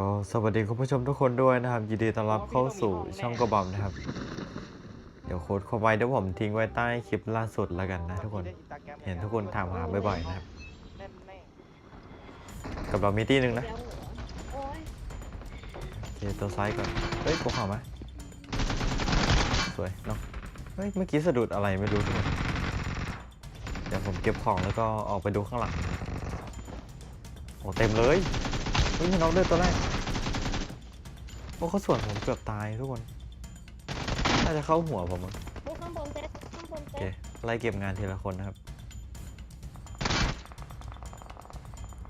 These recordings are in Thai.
ก็สวัสดีคุณผู้ชมทุกคนด้วยนะครับ ยินดีต้อนรับเข้าสู่ช่องกระบอมนะครับ เดี๋ยวโค้ดเข้าไว้เดี๋ยวผมทิ้งไว้ใต้คลิปล่าสุดแล้วกันนะทุกคน เห็นทุกคนถามหาบ่อยๆนะครับ กับเรามีตี้หนึ่งนะแล้วโอ้ยโอเคตัวซ้ายก่อน เฮ้ยกูเข้ามาสวยเนาะเฮ้ย เมื่อกี้สะดุดอะไรไม่รู้ทุกคนเดี๋ยวผมเก็บของแล้วก็ออกไปดูข้างหลัง โอ้เต็มเลย ฮ้ยน้องเลือดตัวแรกโอ้เขาส่วนผมเกือบตายทุกคน น่าจะเข้าหัวผมมั้งพวกข้างบนเซตข้างบนโอเซเคตไล่เก็บงานทีละคนนะครับ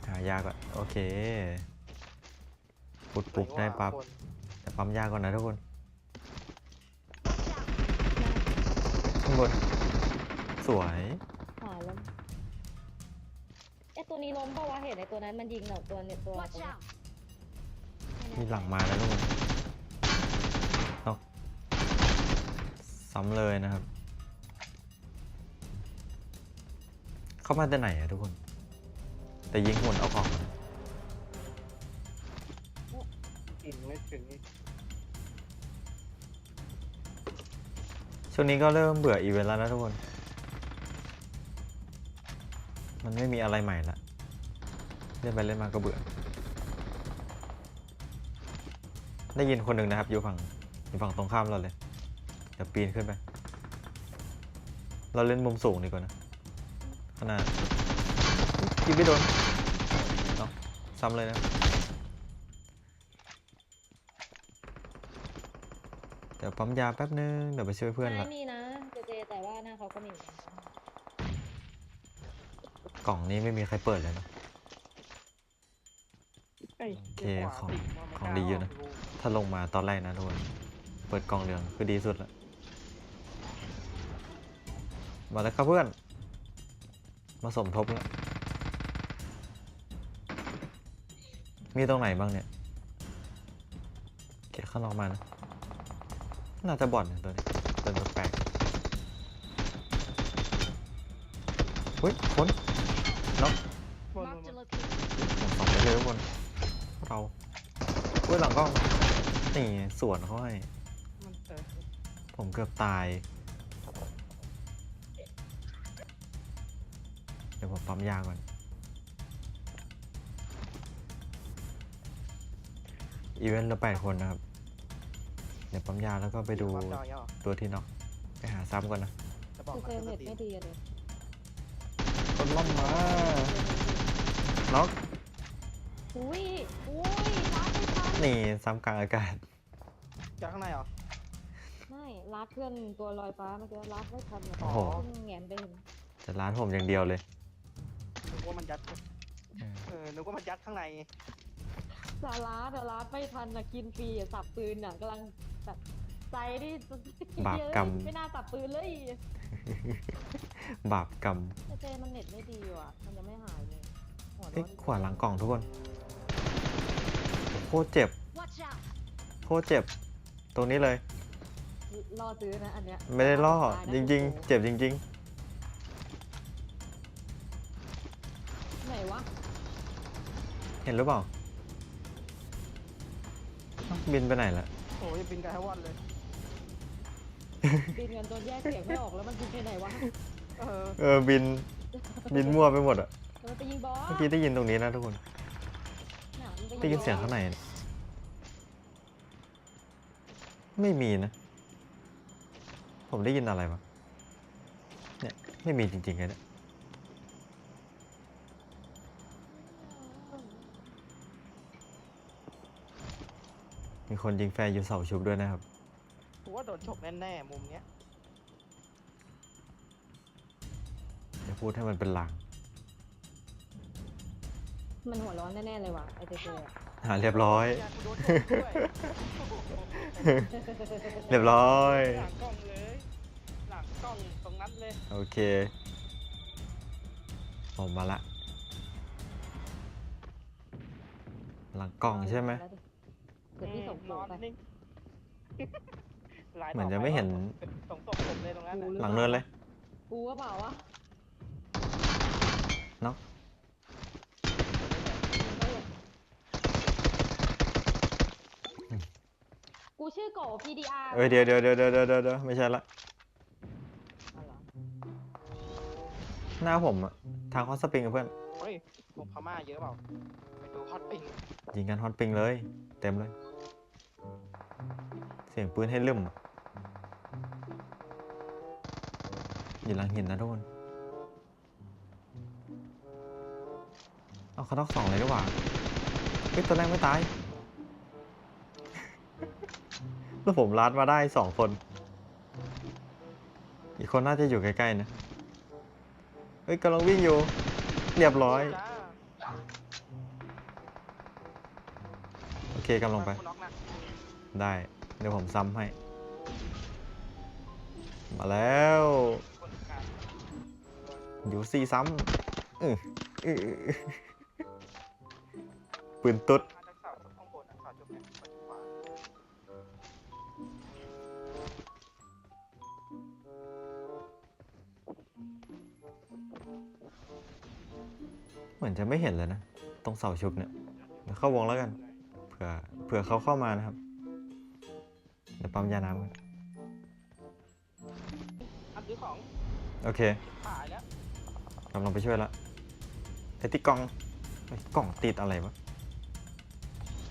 หายาก่อนโอเค ปุดปุบได้ปั๊บแต่ปั๊มยาก่อนนะทุกคนข้างบนสวยหาแล้วไอ ตัวนี้ล้มปะวะเห็นไอตัวนั้นมันยิงเหรอตัวเนี่ยตัวตรงเนี้ยมีหลังมาแล้วทุกคนเอาซ้ำเลยนะครับ เข้ามาแต่ไหนอะทุกคน แต่ยิงหุ่นเอาของมาถึงไม่ถึงนี่ช่วงนี้ก็เริ่มเบื่ออีเวนต์แล้วนะทุกคน มันไม่มีอะไรใหม่ละเล่นไปเล่นมาก็เบื่อ ได้ยินคนหนึ่งนะครับ อยู่ฝั่งอยู่ฝั่งตรงข้ามเราเลย เดี๋ยวปีนขึ้นไป เราเล่นมุมสูงดีกว่านะขนาดยิงไม่โดนเนาะซ้ำเลยนะ เดี๋ยวปั๊มยาแป๊บนึง เดี๋ยวไปช่วยเพื่อนไม่ละมีนะ เจเจแต่ว่าหน้าเขาก็มีเหมือนกัน ล่องนี้ไม่มีใครเปิดเลยนะ เอ้ยโอเคดี๋ยวของติว่าไม่ของกล้าดีอยู่นะกดูถ้าลงมาตอนแรกนะทุกคนเปิดกล่องเหลืองคือดีสุดละมาแล้วครับเพื่อน มาสมทบแล้ว มีตรงไหนบ้างเนี่ยเก็บข้างนอกมานะ น่าจะบ่อนนะตัวนี้เป็นแปลกๆเฮ้ยคน น็อกบนบนบนสองได้เลยทุกคนเราเฮ้ยหลังกล้องนี่สวนเขาให้มันเออผมเกือบตาย เดี๋ยวผมปั๊มยาก่อน อีเวนต์ละแปดคนนะครับ เดี๋ยวปั๊มยาแล้วก็ไปดูความจอยอะตัวที่น็อกไปหาซ้ำก่อนนะ จะบอกคือนะเฟรมสเน็ตตรีไม่ดีอะเลย คนล่อมมาน็อกอุ้ยอุ้ยรัดไม่ทันนี่ซ้ำกลางอากาศ จากข้างในเหรอ ไม่รัดเพื่อนตัวลอยฟ้าเมื่อกี้รัดไม่ทันอะโอ้โห เพิ่งแงนไปเห็นจะร้านผมอย่างเดียวเลย นึกว่ามันยัด เออ นึกว่ามันยัดข้างใน สารัดอะรัดไม่ทันอะกินฟรีอะสับปืนอะกำลังแบบใจที่บาปกรรม ไม่น่าสับปืนเลย บาปกรรมแต่เจมันเน็ตไม่ดีว่ะ มันจะไม่หายเลยหัวร้เอ๊ะอนขวาหลังกล่องทุกคน โคตรเจ็บโคตรเจ็บ ตรงนี้เลยล่อซื้อนะอันเนี้ยไม่ได้ล่อ ตายนะจริง ๆ เจ็บจริง ไหนวะๆ เห็นหรือเปล่าเอ้าบินไปไหนละ โอ้ยบินกันให้วันเลย บินกันจนแยกเสียงไม่ออกแล้วมันบินไปไหนวะ เออเออบินบินมั่วไปหมดอะเออไปยิงบอสเมื่อกี้ได้ยินตรงนี้นะทุกคนน่ะมันปได้ยินเสียงข้างในนะไม่มีนะ ผมได้ยินอะไรวะเนี่ยไม่มีจริงๆเลยเนี่ยมีคนยิงแฟร์อยู่เสาชุบด้วยนะครับ กูว่าโดนฉกแน่ๆมุมเนี้ย พูดให้มันเป็นลางมันหัวร้อนแน่ๆเลยว่ะไอเจเจอะหาเรียบร้อยเนี่ยกูโดนฉกด้วยเรียบร้อย หลังกล้องเลย หลังกล้องตรงนั้นเลยโอเค ผมมาละ หลังกล่องใช่ไหม เกิดที่ส่งนโผล่อนไป นิ่งหลายเหมือนต่จะปไม่เห็นส่งศพผมเลยตรงนั้นกูน่ะหรือหลังเนินเลย กูว่าเปล่าวะเนาะ ชื่อโก PDR เอ้ยเดี๋ยวเดี๋ยวเดี๋ยวเดี๋ยวเดี๋ยวเดี๋ยวไม่ใช่ละ อ๋อเหรอหน้าผมอะทางฮอตสปริงกับเพื่อน เฮ้ยพวกพม่าเยอะเปล่า ไปดูฮอตปิงยิงกันฮอตปิงเลย เต็มเลย เสียงปืนให้ลืมอยู่หลังหินนะทุกคนเอาเขาต้องสองเลยดีกว่าเฮ้ยตัวแรกไม่ตาย แล้วผมลัดมาได้สองคน อีกคนน่าจะอยู่ใกล้ๆนะ เฮ้ยกำลังวิ่งอยู่ เรียบร้อย โอเคกำลังไปนะได้ เดี๋ยวผมซ้ำให้ มาแล้วอยู่สี่ซ้ำอื้ออื้ออื้อปืนตุ๊ด เหมือนจะไม่เห็นเลยนะ ตรงเสาชุบเนี่ยเดี๋ยวเข้าวงแล้วกันเผื่อเผื่อเขาเข้ามานะครับ เดี๋ยวปั๊มยาน้ำกันอันซื้อของโอเคขายแล้วกำลังไปช่วยละไอ้ที่กล่องไอ้กล่องติดอะไรวะ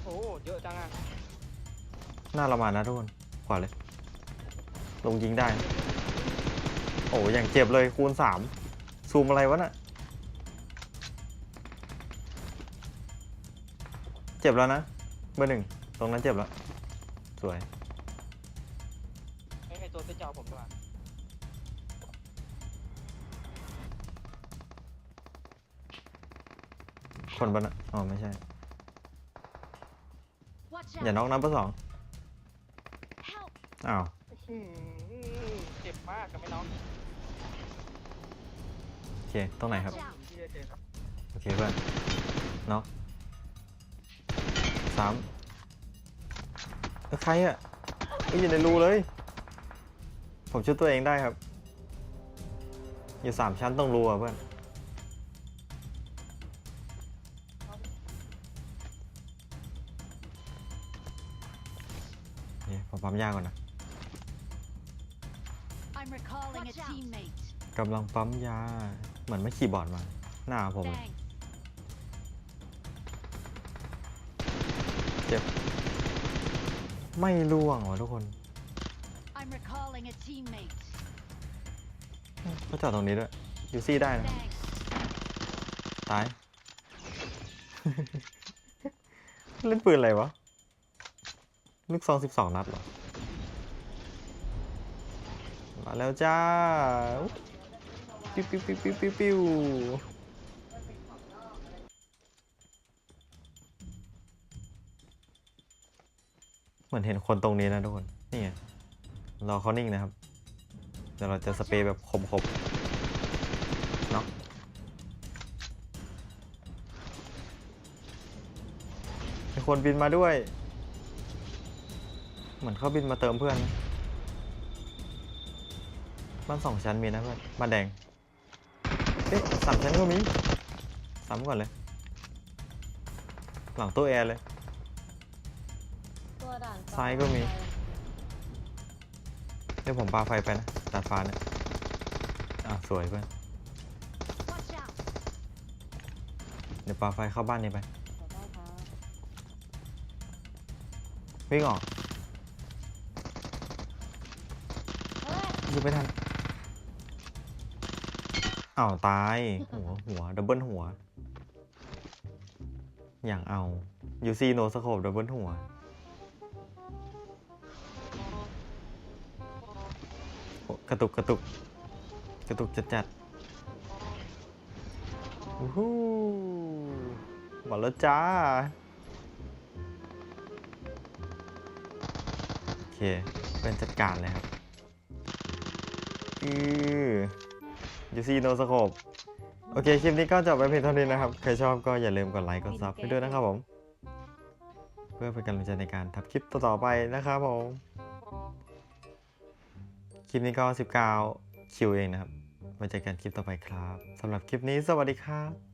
โอ้เยอะจังอะหน้าเรามานะทุกคนขวาเลย ลงยิงได้ โอ้อย่างเจ็บเลยคูณสามซูมอะไรวะน่ะ จ็บแล้วนะเบอร์หนึ่งตรงนั้นเจ็บแล้ว สวย ไอ้ไอ้ตัวเป็นเจ้าผมด้วยคนปะนะอ๋อไม่ใช่ Watch อย่า out! น็อกนะเบอร์สอง Help! อ้าวอื้อหือเจ็บมากกับไม่น้องโอเคตรงไหนครับ Watch out! ที่ได้เจอครับโอเคเพื่อนน็อก สามเอ้ยใครอะเอ้ยอยู่ในรูเลย ผมช่วยตัวเองได้ครับ อยู่สามชั้นตรงรูอะเพื่อน นี่ผมปั๊มยาก่อนนะ I'm recalling a teammate. กำลังปั๊มยา เหมือนไม่ขี่บอร์ดมา หน้าผมเลย Thanks. เจ็บ ไม่ล่วงว่ะทุกคน I'm recalling a teammate. ก็จอดตรงนี้ด้วยยูซี่ได้นะ Thanks. ตาย เล่นปืนอะไรวะ ลูกซองสิบสองนัดเหรอ มาแล้วจ้า ปิ้วปิ้วปิ้วปิ้วปิ้วปิ้ว เหมือนเห็นคนตรงนี้นะทุกคนนี่ไงรอเขานิ่งนะครับ เดี๋ยวเราจะสเปรย์แบบคมๆเนาะมีคนบินมาด้วย เหมือนเขาบินมาเติมเพื่อนนะบ้านสองชั้นมีนะเพื่อนบ้านแดงเอ๊ะสามชั้นก็มีซ้ำก่อนเลย หลังตู้แอร์เลย ตัวด่านซ้ายก็มี เดี๋ยวผมปาไฟไปนะดาดฟ้าเนี่ยอะสวยเพื่อน Watch out! เดี๋ยวปาไฟเข้าบ้านนี้ไป ขอได้ครับวิ่งออกเฮ้ยยิงไม่ทันอ้าวตาย หัวหัวดับเบิลหัว อย่างเอายูซีโนสโคปดับเบิลหัว กระตุกกระตุกกระตุกจัดจัดๆวู้ฮู้หมดแล้วจ้า โอเค เป็นจัดการเลยครับ อือยูซีโนสโคปโอเค คลิปนี้ก็จบไปเพียงเท่านี้นะครับ ใครชอบก็อย่าลืมกดไลค์ กดซับให้ด้วยนะครับผม เพื่อเป็นกำลังใจในการทำคลิปต่อๆไปนะครับผม คลิปนี้ก็ 19 คิวเองนะครับไว้เจอกันคลิปต่อไปครับสำหรับคลิปนี้สวัสดีครับ